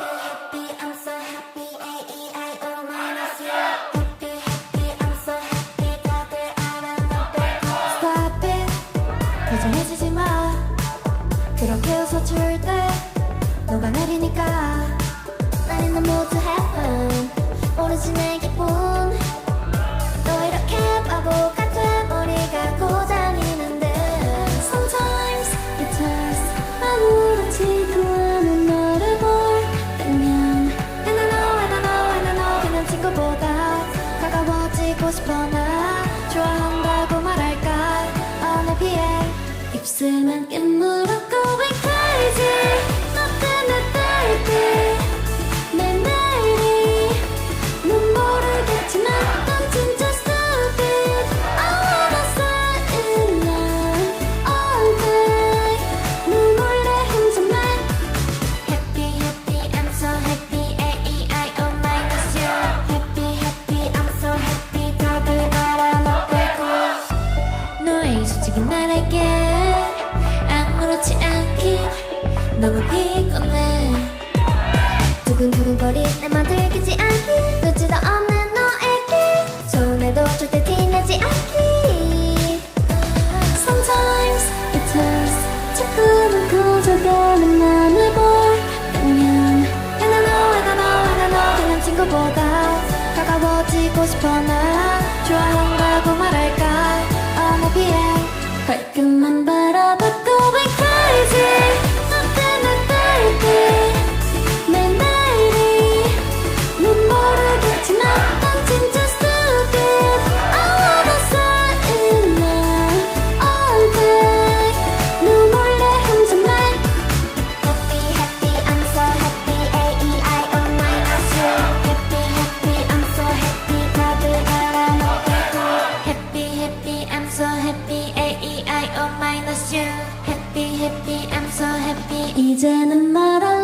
Oh, 해주지 마. 그렇게 웃어 줄때 너가 내리니까. 나는 너무 to heaven 오로지 내게 좋아한다고 말할까? 어느 비에 입술만 깨물어 너무 피곤해. 두근두근거리 내맘 들키지 않기. 눈치도 없는 너에게. 손해도 절대 티내지 않기. Sometimes it hurts 자꾸만 커져가는 나를 보면 내가 너가 너가 너 그냥 친구보다 가까워지고 싶어 나. 좋아한다고 말할까? 어머비에 깔끔한 바라봐 이제는 말아